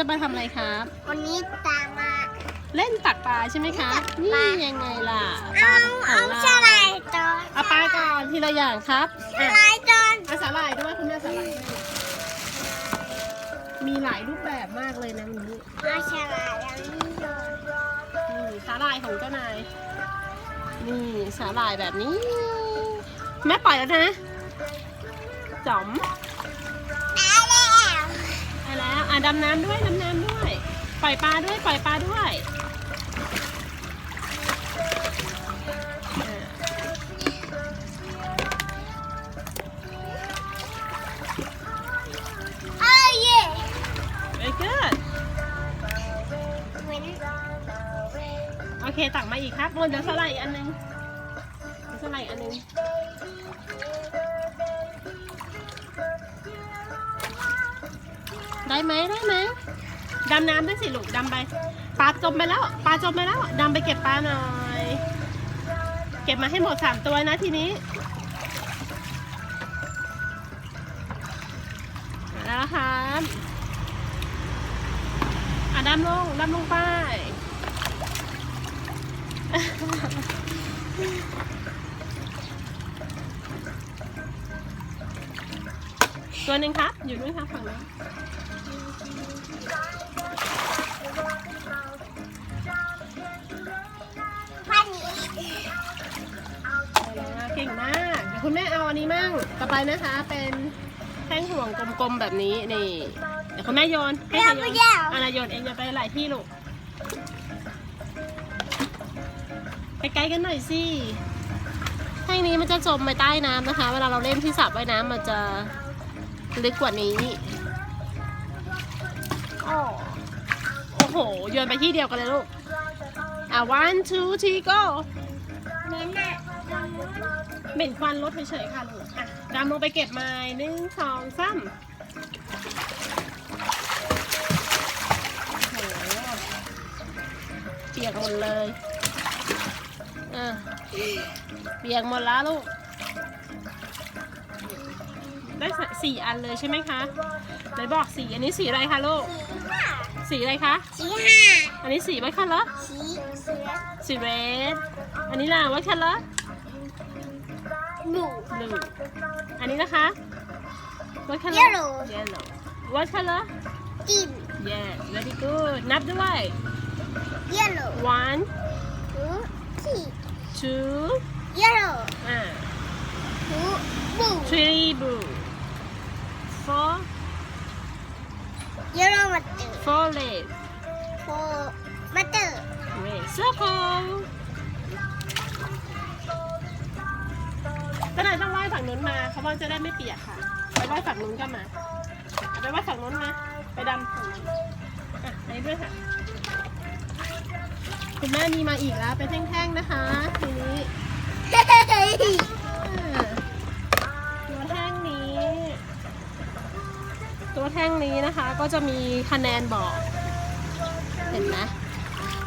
นี้จะมาทำอะไรครับ วันนี้ตามมาเล่นตักปลาใช่ไหมคะตักปนี่ลายังไงล่ะปเอาลาขเอาองเราสลายจอนเอาปลาก่อนทีละอย่างครับสอะลายจอนเอาสาหร่ายด้วยคุณแม่สาหร่ายด้วยมีหลายรูปแบบมากเลยนะวันนี้เอาสลายแล้วนี่จอนนี่สาหร่ายของเจ้านาย นี่สาหร่ายแบบนี้ แม่ปล่อยแล้วนะจ๋อม ด้แล้วไปแล้วอะดำน้ำด้วยดำน้ำด้วย ปล่อยปลาด้วย ปล่อยปลาด้วยอะเอ้ยเย่ very good เหมือนโอเคตักมาอีกครับบนเดี๋ยวสไลด์อีกอันหนึงเดี๋ยวสไลด์อีกอันหนึง ได้ไหมได้ไหมดำน้ำด้วยสิลูกดำไปปลาจมไปแล้วปลาจมไปแล้วดำไปเก็บปลาหน่อย เก็บมาให้หมดสามตัวนะทีนี้มาแล้วครับอะดำลงดำลงไปตัวหนึ่งครับ อยู่ด้วยครับฝั่งนู้น คุณแม่เอาอันนี้มั่งต่อไปนะคะ เป็นแท่งห่วงกลมๆแบบนี้นี่เดี๋ยวคุณแม่โยนให้ใครโยนอันนายโยนเองโยนไปหลายที่ลูกไปไกลกันหน่อยสิแท่งนี้มันจะจมไปใต้น้ำนะคะ เวลาเราเล่นที่สระว่ายน้ำมันจะลึกกว่านี้อ้อโอ้โหโยนไปที่เดียวกันเลยลูกอะ one two three go เน้นน่ะ เหม็นควันรถเฉยๆค่ะลูกอะดำลงไปเก็บไม้หนึ่งสองสามโอ้โหเปียกหมดเลยอะเปียกหมดแล้วลูก ได้สสี่อันเลยใช่ไหมคะไหนบอกสีอันนี้สีอะไรคะลูก สีห้าสีอะไรคะ สีห้าอันนี้สีไวท์คัลเลอร์สีเสือสีเรดอันนี้ล่ะไวท์คัลเลอร์บ ลู blue อันนี้นะคะ what color Yellow yellow what color กิน yes very good นับด้วย yellow one หูที่ two yellow อ่าหู blue three blue four yellow มาเตอร์ four red four มาเตอร์ red circle ก็เลยต้องว่ายฝั่งนู้นมาเขาบอกจะได้ไม่เปียกค่ะ ไปว่ายฝั่งนู้นก็มา ไปว่ายฝั่งนู้นมา ไปดำฝั่งนู้นอะไปด้วยค่ะ คุณแม่มีมาอีกแล้วเป็นแท่งๆนะคะทีนี้อ่าตัวแท่งนี้ ตัวแท่งนี้นะคะ ก็จะมีคะแนนบอก เห็นไหม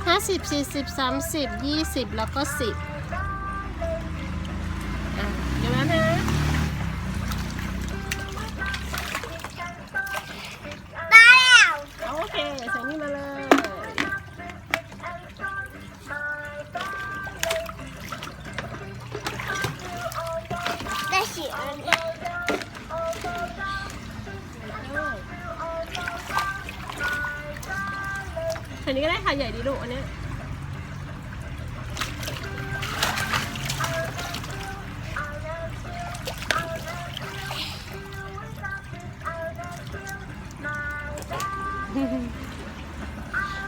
ห้าสิบสี่สิบสามสิบยี่สิบแล้วก็สิบ อันนี้ก็ได้ค่ะ ใหญ่ดีลูกอันเนี้ย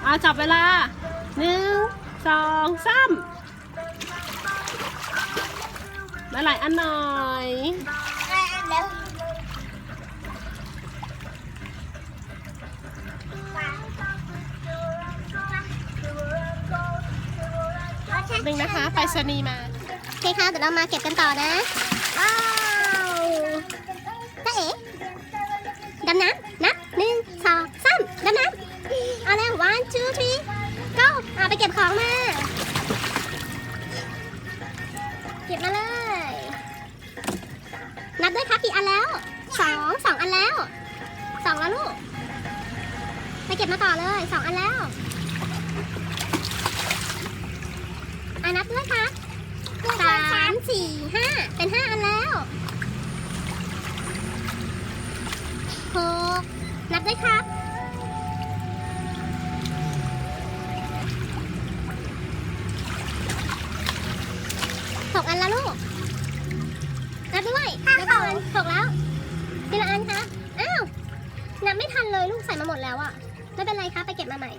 อะจับเวลาหนึ่งสองสามมาหลายอันหน่อย แล้ว นึ่งนะคะ ไปสนีย์มาโอเคค่ะเดี๋ยวเรามาเก็บกันต่อนะ ว้าวจ้าเอ๋ดำน้ำนับหนึ่งสองสามดำน้ำเอาแล้ว one two three go เอาไปเก็บของมา เก็บมาเลย นับด้วยครับกี่อันแล้วสองสองอันแล้วสองแล้วลูก ไปเก็บมาต่อเลยสองอันแล้ว อะนับด้วยครับสามสี่ห้าเป็นห้าอันแล้วหกนับด้วยครับหกอันแล้วลูกนับด้วยนับก่อนหกแล้วทีละอันครับอ้าวนับไม่ทันเลยลูกใส่มาหมดแล้วอะไม่เป็นไรครับไปเก็บมาใหม่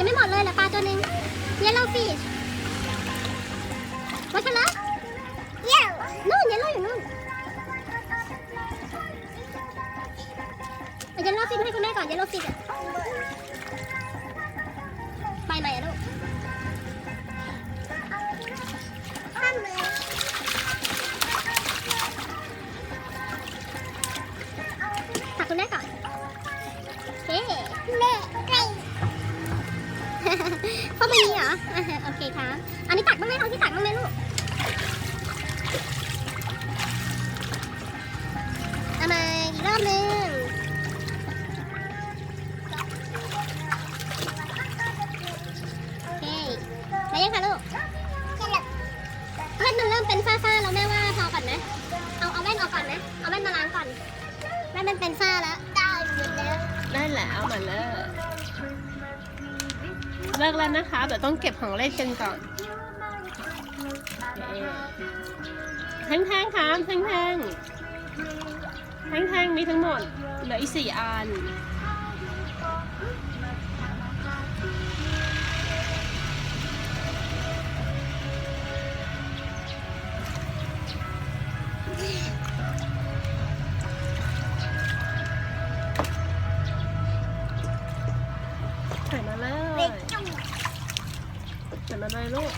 ยังไม่หมดเลยเหลือปลาตัวหนึ่ง yellow fish วัชระ yellow นู่น yellow อยู่นู่นเอา yellow fish ให้คุณแม่ก่อน yellow fish อะ อันนี้ตักบ้างไหมเอาที่ตักบ้างไหมลูก เอามาอีกรอบหนึงโอเคได้ยังคะลูกแว่นมันเริ่มเป็นฝ้าๆแล้วแม่ว่าพอก่อนนะ เอาเอาแว่นออกก่อนนะ เอาแว่นมาล้างก่อน แว่นมันเป็นฝ้าแล้ว ได้แล้วได้แล้วมาเลยเลิกแล้วนะคะเดี๋ยวต้องเก็บของเล่นกันก่อน ท่งแท่งๆครับแท่งแท่งแท่งแท่งๆมีทั้งหมด เหลืออีกสี่อันใส่มาเลยใส่มาเลยลูก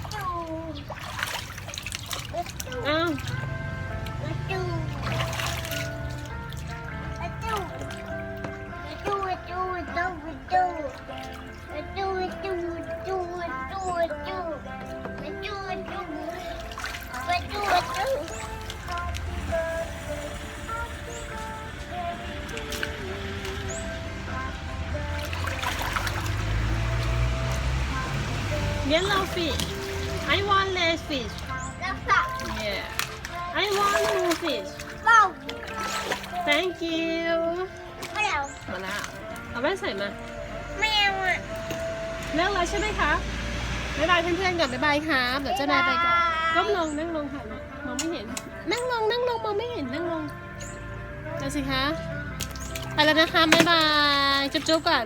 yellow fish I want less fish yeah I want more fish thank you มาแล้วเอาแว่นใส่มาเลิกแล้วใช่ไหมคะบ๊ายบายเพื่อนๆก่อนบ๊ายบายครับเดี๋ยวเจ้านายไปก่อนก้มลงนั่งลงค่ะมองไม่เห็น นั่งลงนั่งลงมองไม่เห็นนั่งลงเดี๋ยวสิคะไปแล้วนะคะบ๊ายบายจุ๊บๆก่อน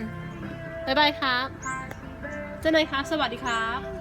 บ๊ายบายครับ เจ้านายครับสวัสดีครับ